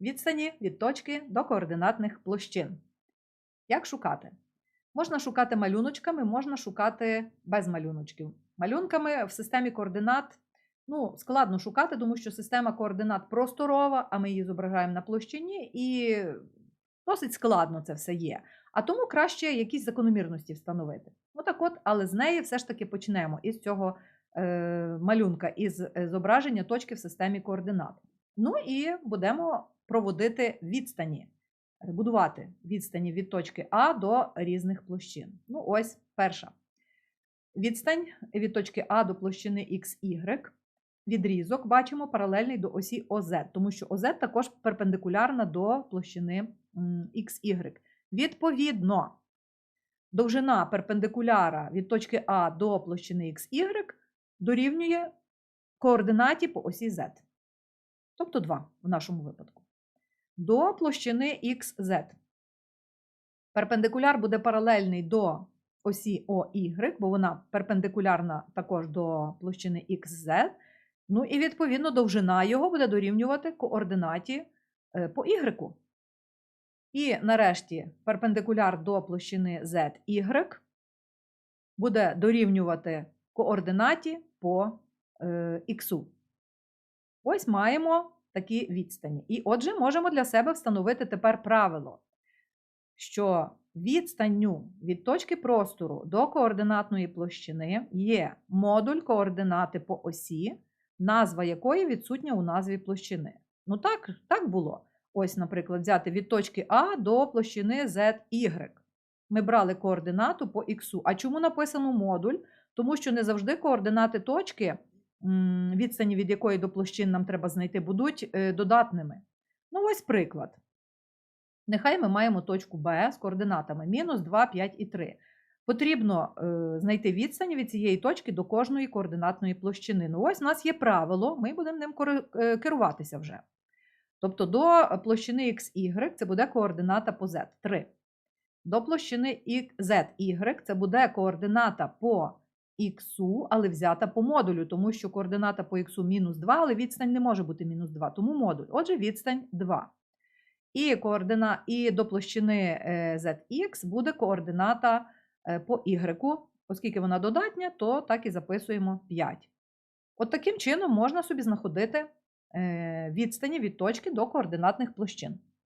відстані від точки до координатних площин. Як шукати? Можна шукати малюночками, можна шукати без малюночків. Малюнками в системі координат ну, складно шукати, тому що система координат просторова, а ми її зображаємо на площині, і досить складно це все є. А тому краще якісь закономірності встановити. Отак от, але з неї все ж таки почнемо із цього е, малюнка, із е, зображення точки в системі координат. Ну і будемо проводити відстані, будувати відстані від точки А до різних площин. Ну, ось перша. Відстань від точки А до площини XY. Відрізок бачимо паралельний до осі ОЗ, тому що ОЗ також перпендикулярна до площини XY. Відповідно, довжина перпендикуляра від точки А до площини XY дорівнює координаті по осі Z. Тобто 2 в нашому випадку. До площини XZ. Перпендикуляр буде паралельний до осі OY, бо вона перпендикулярна також до площини XZ. Ну і відповідно довжина його буде дорівнювати координаті е, по Y. І нарешті перпендикуляр до площини ZY буде дорівнювати координаті по е, X. Ось маємо такі відстані. І отже, можемо для себе встановити тепер правило, що відстанню від точки простору до координатної площини є модуль координати по осі, назва якої відсутня у назві площини. Ну так, так було. Ось, наприклад, взяти від точки А до площини ZY. Ми брали координату по Х. А чому написано модуль? Тому що не завжди координати точки, відстані від якої до площин нам треба знайти, будуть е, додатними. Ну, ось приклад. Нехай ми маємо точку Б з координатами мінус 2, 5 і 3. Потрібно е, знайти відстань від цієї точки до кожної координатної площини. Ну, ось у нас є правило, ми будемо ним е, керуватися вже. Тобто до площини XY це буде координата по Z 3. До площини ZY це буде координата по X, але взята по модулю, тому що координата по X мінус 2, але відстань не може бути мінус 2, тому модуль. Отже, відстань 2. І, координа... і до площини е, ZX буде координата е, по Y, оскільки вона додатня, то так і записуємо 5. От таким чином можна собі знаходити е, відстані від точки до координатних площин.